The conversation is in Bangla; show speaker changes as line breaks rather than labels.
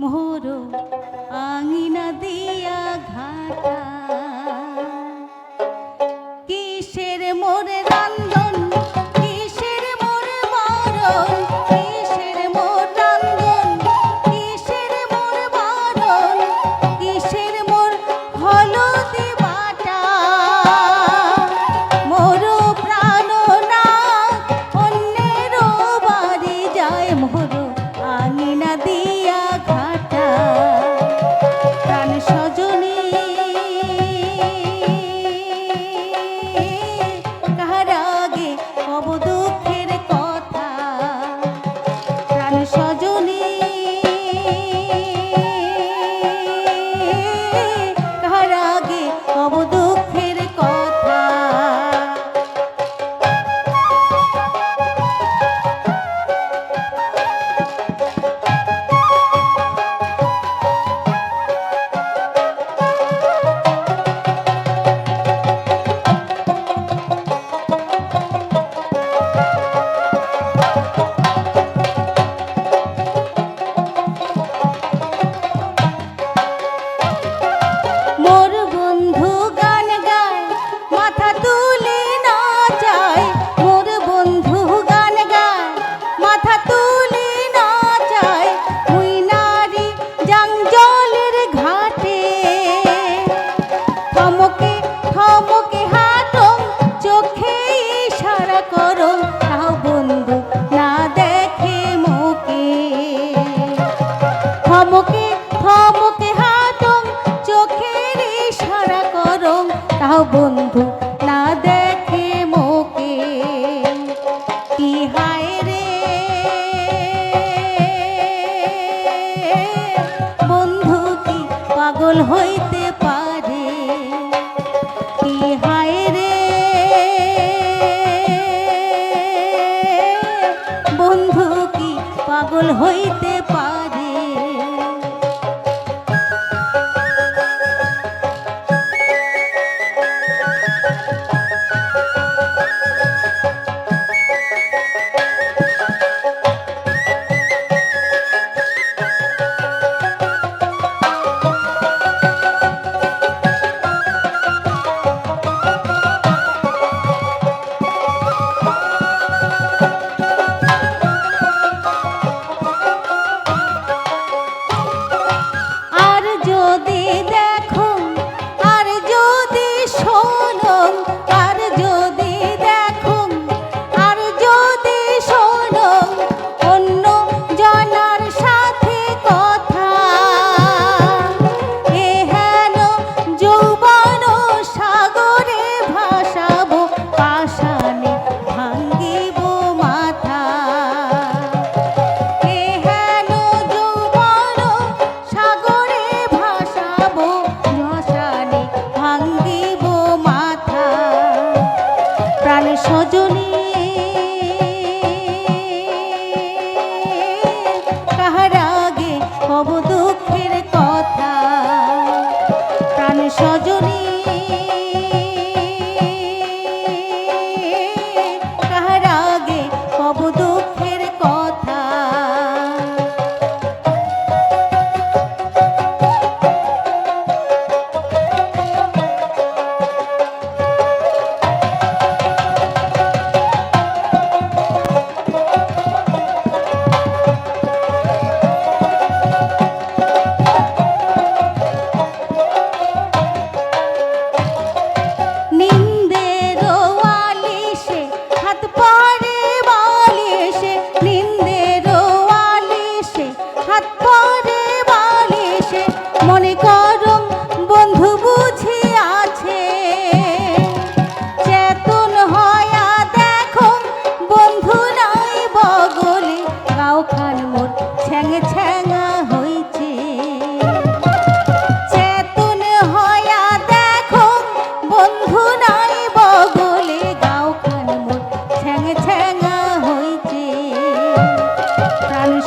মোর আঙিনা দিয়া ঘাটা। বন্ধু, না দেখে মোকে। কি হায় রে? বন্ধু কি পাগল হইতে পারে? কি হায় রে? বন্ধু কি পাগল হইতে